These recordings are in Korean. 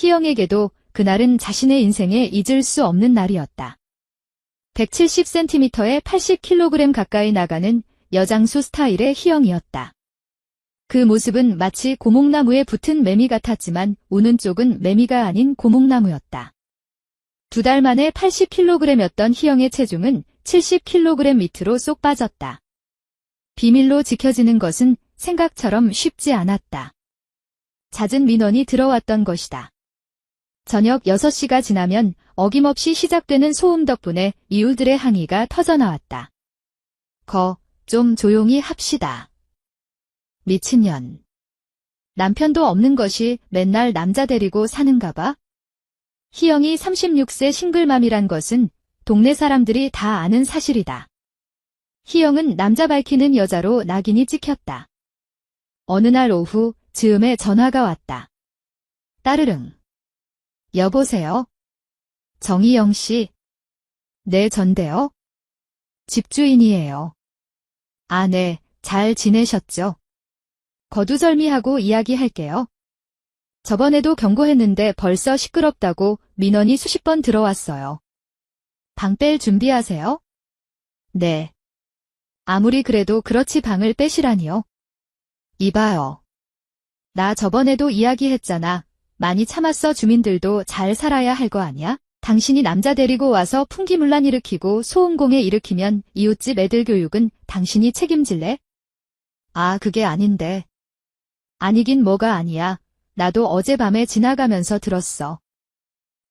희영에게도 그날은 자신의 인생에 잊을 수 없는 날이었다. 170cm에 80kg 가까이 나가는 여장수 스타일의 희영이었다. 그 모습은 마치 고목나무에 붙은 매미 같았지만 우는 쪽은 매미가 아닌 고목나무였다. 두 달 만에 80kg였던 희영의 체중은 70kg 밑으로 쏙 빠졌다. 비밀로 지켜지는 것은 생각처럼 쉽지 않았다. 잦은 민원이 들어왔던 것이다. 저녁 6시가 지나면 어김없이 시작되는 소음 덕분에 이웃들의 항의가 터져나왔다. 거, 좀 조용히 합시다. 미친년. 남편도 없는 것이 맨날 남자 데리고 사는가 봐? 희영이 36세 싱글맘이란 것은 동네 사람들이 다 아는 사실이다. 희영은 남자 밝히는 여자로 낙인이 찍혔다. 어느 날 오후 즈음에 전화가 왔다. 따르릉. 여보세요? 정희영 씨. 네, 전데요. 집주인이에요. 아, 네, 잘 지내셨죠? 거두절미하고 이야기할게요. 저번에도 경고했는데 벌써 시끄럽다고 민원이 수십 번 들어왔어요. 방뺄 준비하세요? 네. 아무리 그래도 그렇지 방을 빼시라니요. 이봐요. 나 저번에도 이야기했잖아. 많이 참았어 주민들도 잘 살아야 할 거 아니야? 당신이 남자 데리고 와서 풍기문란 일으키고 소음공해 일으키면 이웃집 애들 교육은 당신이 책임질래? 아, 그게 아닌데. 아니긴 뭐가 아니야. 나도 어젯밤에 지나가면서 들었어.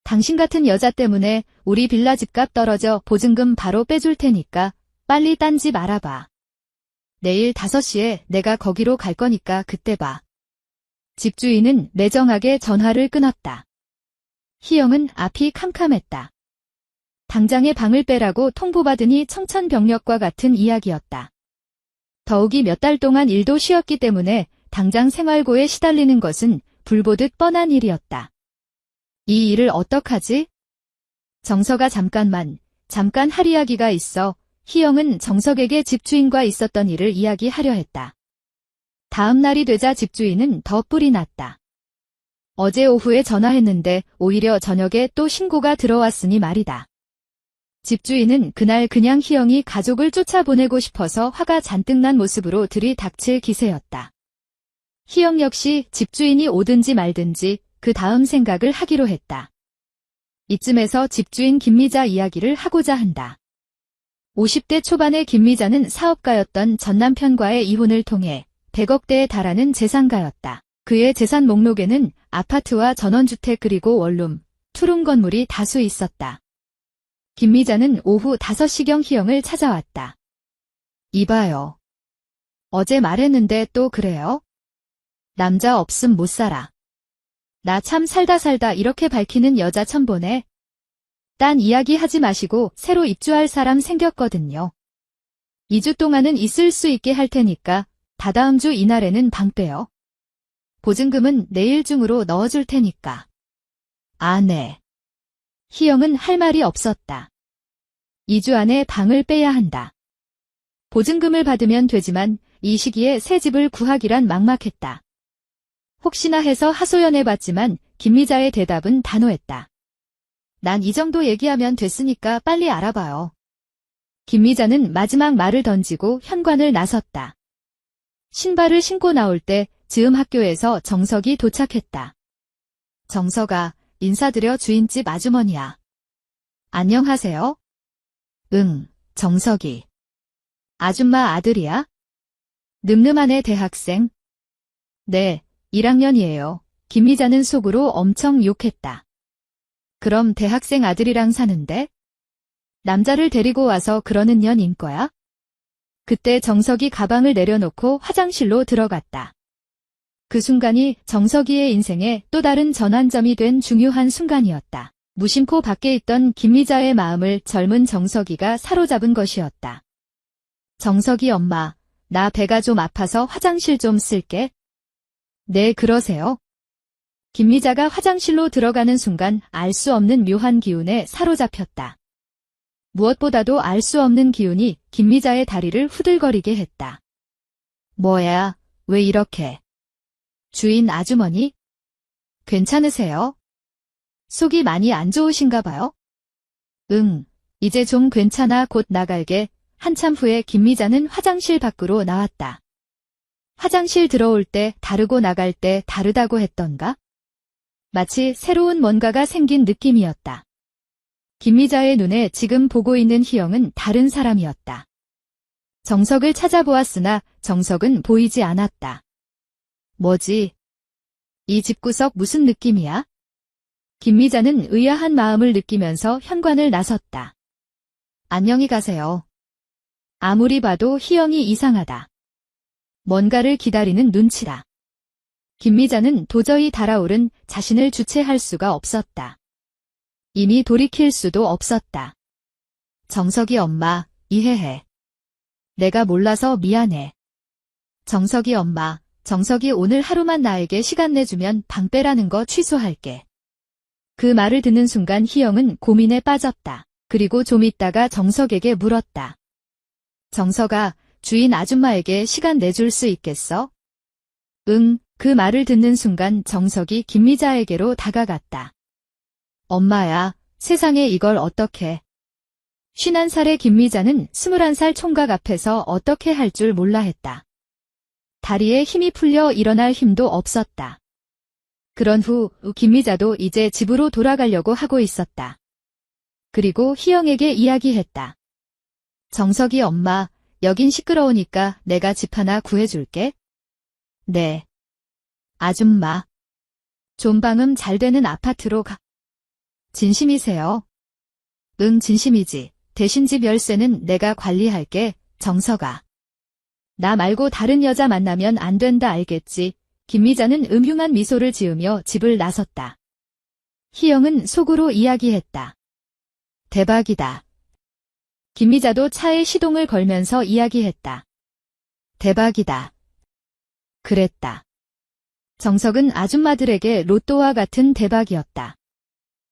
당신 같은 여자 때문에 우리 빌라 집값 떨어져 보증금 바로 빼줄 테니까 빨리 딴 집 알아봐. 내일 5시에 내가 거기로 갈 거니까 그때 봐. 집주인은 매정하게 전화를 끊었다. 희영은 앞이 캄캄했다. 당장에 방을 빼라고 통보받으니 청천벽력과 같은 이야기였다. 더욱이 몇 달 동안 일도 쉬었기 때문에 당장 생활고에 시달리는 것은 불보듯 뻔한 일이었다. 이 일을 어떡하지? 정서가 잠깐만, 잠깐 할 이야기가 있어 희영은 정석에게 집주인과 있었던 일을 이야기하려 했다. 다음 날이 되자 집주인은 더 뿔이 났다. 어제 오후에 전화했는데 오히려 저녁에 또 신고가 들어왔으니 말이다. 집주인은 그날 그냥 희영이 가족을 쫓아보내고 싶어서 화가 잔뜩 난 모습으로 들이닥칠 기세였다. 희영 역시 집주인이 오든지 말든지 그 다음 생각을 하기로 했다. 이쯤에서 집주인 김미자 이야기를 하고자 한다. 50대 초반의 김미자는 사업가였던 전 남편과의 이혼을 통해 100억대에 달하는 재산가였다. 그의 재산 목록에는 아파트와 전원주택 그리고 원룸, 투룸 건물이 다수 있었다. 김미자는 오후 5시경 희영을 찾아왔다. 이봐요. 어제 말했는데 또 그래요? 남자 없음 못 살아. 나 참 살다 살다 이렇게 밝히는 여자 처음 보네. 딴 이야기 하지 마시고 새로 입주할 사람 생겼거든요. 2주 동안은 있을 수 있게 할 테니까 다다음 주 이날에는 방 빼요. 보증금은 내일 중으로 넣어줄 테니까. 아, 네. 희영은 할 말이 없었다. 2주 안에 방을 빼야 한다. 보증금을 받으면 되지만 이 시기에 새 집을 구하기란 막막했다. 혹시나 해서 하소연해봤지만 김미자의 대답은 단호했다. 난 이 정도 얘기하면 됐으니까 빨리 알아봐요. 김미자는 마지막 말을 던지고 현관을 나섰다. 신발을 신고 나올 때 즈음 학교에서 정석이 도착했다. 정석아, 인사드려 주인집 아주머니야. 안녕하세요. 응, 정석이. 아줌마 아들이야? 늠름한애 대학생. 네, 1학년이에요. 김미자는 속으로 엄청 욕했다. 그럼 대학생 아들이랑 사는데? 남자를 데리고 와서 그러는 년인 거야? 그때 정석이 가방을 내려놓고 화장실로 들어갔다. 그 순간이 정석이의 인생에 또 다른 전환점이 된 중요한 순간이었다. 무심코 밖에 있던 김미자의 마음을 젊은 정석이가 사로잡은 것이었다. 정석이 엄마, 나 배가 좀 아파서 화장실 좀 쓸게. 네, 그러세요. 김미자가 화장실로 들어가는 순간 알 수 없는 묘한 기운에 사로잡혔다. 무엇보다도 알 수 없는 기운이 김미자의 다리를 후들거리게 했다. 뭐야, 왜 이렇게? 주인 아주머니? 괜찮으세요? 속이 많이 안 좋으신가 봐요? 응, 이제 좀 괜찮아 곧 나갈게. 한참 후에 김미자는 화장실 밖으로 나왔다. 화장실 들어올 때 다르고 나갈 때 다르다고 했던가? 마치 새로운 뭔가가 생긴 느낌이었다. 김미자의 눈에 지금 보고 있는 희영은 다른 사람이었다. 정석을 찾아보았으나 정석은 보이지 않았다. 뭐지? 이 집구석 무슨 느낌이야? 김미자는 의아한 마음을 느끼면서 현관을 나섰다. 안녕히 가세요. 아무리 봐도 희영이 이상하다. 뭔가를 기다리는 눈치다. 김미자는 도저히 달아오른 자신을 주체할 수가 없었다. 이미 돌이킬 수도 없었다. 정석이 엄마, 이해해. 내가 몰라서 미안해. 정석이 엄마, 정석이 오늘 하루만 나에게 시간 내주면 방 빼라는 거 취소할게. 그 말을 듣는 순간 희영은 고민에 빠졌다. 그리고 좀 있다가 정석에게 물었다. 정석아, 주인 아줌마에게 시간 내줄 수 있겠어? 응, 그 말을 듣는 순간 정석이 김미자에게로 다가갔다. 엄마야, 세상에 이걸 어떻게. 51살의 김미자는 21살 총각 앞에서 어떻게 할 줄 몰라 했다. 다리에 힘이 풀려 일어날 힘도 없었다. 그런 후 김미자도 이제 집으로 돌아가려고 하고 있었다. 그리고 희영에게 이야기했다. 정석이 엄마, 여긴 시끄러우니까 내가 집 하나 구해줄게. 네. 아줌마. 좀 방음 잘 되는 아파트로 가. 진심이세요? 응, 진심이지. 대신 집 열쇠는 내가 관리할게, 정석아. 나 말고 다른 여자 만나면 안 된다 알겠지? 김미자는 음흉한 미소를 지으며 집을 나섰다. 희영은 속으로 이야기했다. 대박이다. 김미자도 차에 시동을 걸면서 이야기했다. 대박이다. 그랬다. 정석은 아줌마들에게 로또와 같은 대박이었다.